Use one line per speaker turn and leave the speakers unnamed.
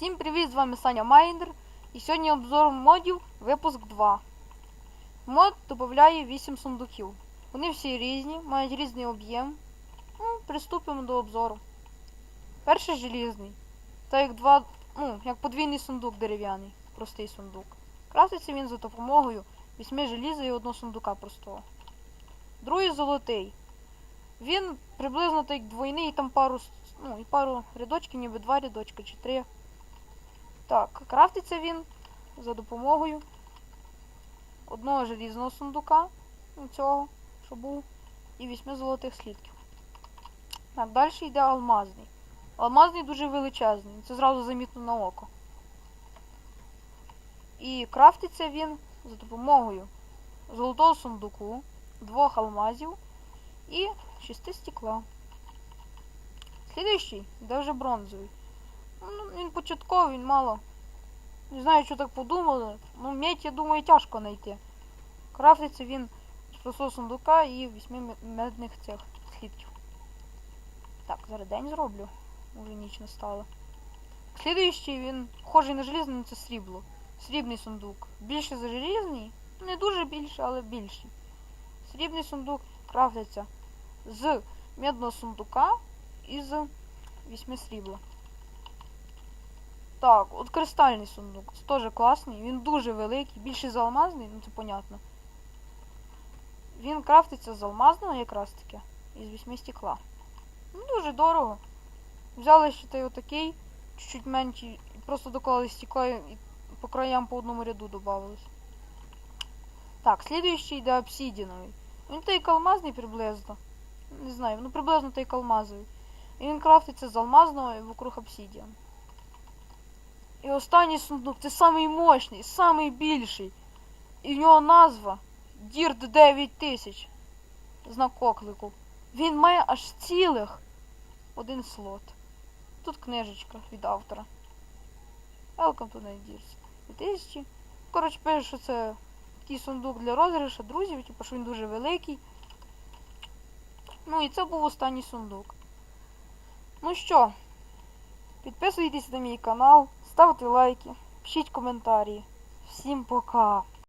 Всім привіт, з вами Саня Майндер. І сьогодні обзор модів випуск 2. Мод додає 8 сундуків. Вони всі різні, мають різний об'єм. Ну, приступимо до обзору. Перший желізний. Та як два, ну, як подвійний сундук дерев'яний, простий сундук. Краситься він за допомогою 8 желіза і одного сундука простого. Другий золотий. Він приблизно так двойний, і там пару, ну, і пару рядочків, ніби два рядочка чи три. Так, крафтиться він за допомогою одного желізного сундука, цього, що був, і вісьми золотих слідків. Так, далі йде алмазний. Алмазний дуже величезний, це зразу замітно на око. І крафтиться він за допомогою золотого сундуку, двох алмазів і шести стекла. Слідуючий йде вже бронзовий. Ну, він початковий, він мало. Не знаю, що так подумали. Ну, медь, я думаю, тяжко знайти. Крафтиться він з простого сундука і вісьми медних цих слідків. Так, зараз день зроблю. Уже ніч настала. Слідуючий він схожий на желізний, але це срібло. Срібний сундук. Більше за желізний. Не дуже більше, але більший. Срібний сундук крафтиться з медного сундука і з вісьми срібла. Так, от кристальний сундук. Це теж класний. Він дуже великий, більше за алмазний, ну це понятно. Він крафтиться з алмазного якраз таки. І з вісьми стекла. Ну, дуже дорого. Взяли ще той отакий, чуть-чуть менший, просто доклали стекла і по краям по одному ряду додавалось. Так, слідуючий йде обсідіновий. Він той як алмазний приблизно. Не знаю, ну приблизно той алмазовий. І він крафтиться з алмазного і вокруг обсідіан. І останній сундук це самий мощний, самий більший. І в нього назва Дірт 9000. Знак оклику. Він має аж цілих один слот. Тут книжечка від автора. Welcome to Dears 2000. Коротше, пише, що це такий сундук для розіграшу друзів, типу, що він дуже великий. Ну і це був останній сундук. Ну що, підписуйтесь на мій канал, ставте лайки, пишіть коментарі. Всім пока!